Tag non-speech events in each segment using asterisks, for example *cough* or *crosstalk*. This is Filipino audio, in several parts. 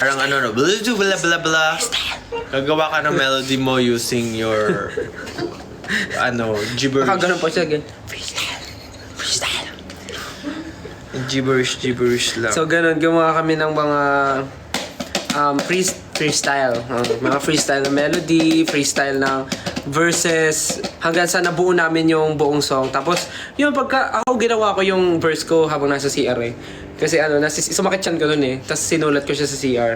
Parang ano no, blah blah blah blah. Gagawa ka ng melody mo using your ano, gibberish. Nakaganon po siya. ganun. Gibberish, gibberish lang. So, ganun. Gumawa kami ng mga um, free, freestyle. Uh, mga freestyle na melody, freestyle na verses, hanggang sa nabuo namin yung buong song. Tapos, yun, pagka ako ginawa ko yung verse ko habang nasa CR eh. Kasi ano, nasi, sumakit siyan ko nun eh. Tapos sinulat ko siya sa CR.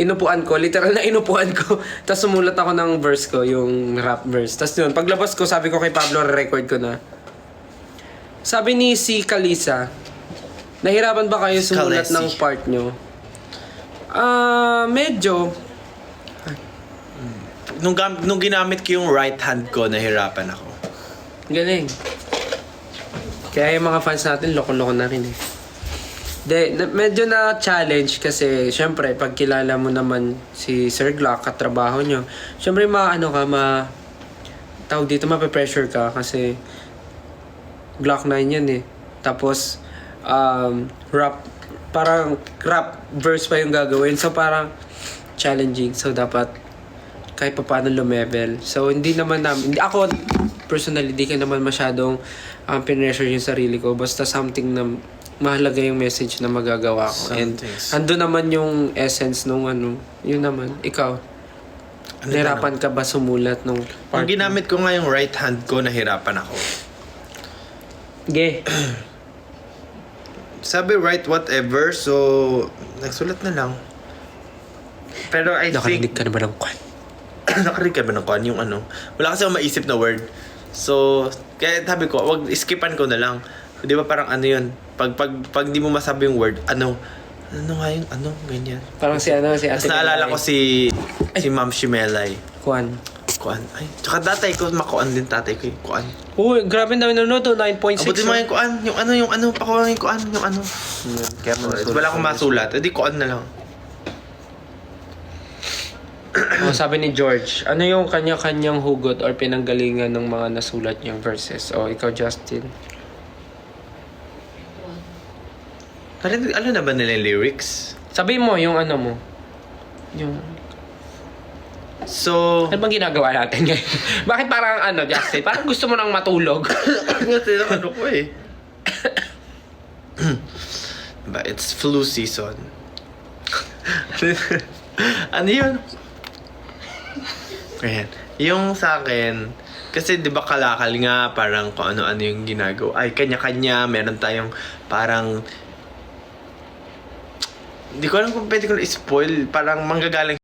Inupuan ko, literal na inupuan ko. *laughs* Tapos sumulat ako ng verse ko, yung rap verse. Tapos yun, paglabas ko, sabi ko kay Pablo, record ko na. Sabi ni si Kalisa, nahirapan ba kayo sumulat Kalesi. ng part nyo? Ah, medyo. Nung, gam- nung ginamit ko yung right hand ko, nahirapan ako. Galing. Kaya yung mga fans natin, loko-loko na rin eh. De, na, medyo na challenge kasi syempre pag kilala mo naman si Sir Glock katrabaho nyo, syempre maano ka, ma tawag dito, mape-pressure ka kasi Glock 9 yan eh. Tapos, um, rap, parang rap verse pa yung gagawin. So, parang challenging. So, dapat kahit pa paano lumevel. So, hindi naman namin, hindi, ako, personally, di ka naman masyadong um, pinressure yung sarili ko. Basta something na mahalaga yung message na magagawa ko. And, Something. ando naman yung essence nung ano, yun naman. Ikaw, Ano nahirapan ka ba sumulat nung part? ginamit ko nga yung right hand ko, nahirapan ako. Ge. *clears throat* Sabi right whatever, so nagsulat na lang. Pero I Nakarinig think, ka na ba ng kwan? *clears throat* nakarinig ka ba ng kwan yung ano? Wala kasi akong maisip na word. So, kaya sabi ko, wag skipan ko na lang. Di ba parang ano yun? Pag, pag, pag di mo masabi yung word, ano? Ano nga yung ano? Ganyan. Parang si ano, si Tapos Ate naalala Melay. ko si si Ma'am Shimelay. Kwan. Kuan. Ay, tsaka tatay ko, makuan din tatay ko yung kuan. Uy, grabe na nanonood to, 9.6. Abutin mo oh. yung kuan, yung ano, yung ano, pakuha yung kuan, yung ano. Kaya Wala akong masulat, edi kuan na lang. *clears throat* Oh, sabi ni George, ano yung kanya-kanyang hugot or pinanggalingan ng mga nasulat niyang verses? O, ikaw, Justin. Ano, ano na ba nila yung lyrics? Sabi mo, yung ano mo. Yung... So, Ano bang ginagawa natin ngayon? *laughs* Bakit parang ano, Justin? Parang gusto mo nang matulog. *coughs* Kasi lang ano ko eh. *coughs* But it's flu season. *laughs* ano yun? Ayan. Yung sa akin, kasi di ba kalakal nga, parang kung ano-ano yung ginagawa. Ay, kanya-kanya, meron tayong parang hindi ko alam kung pwede ko na spoil Parang manggagaling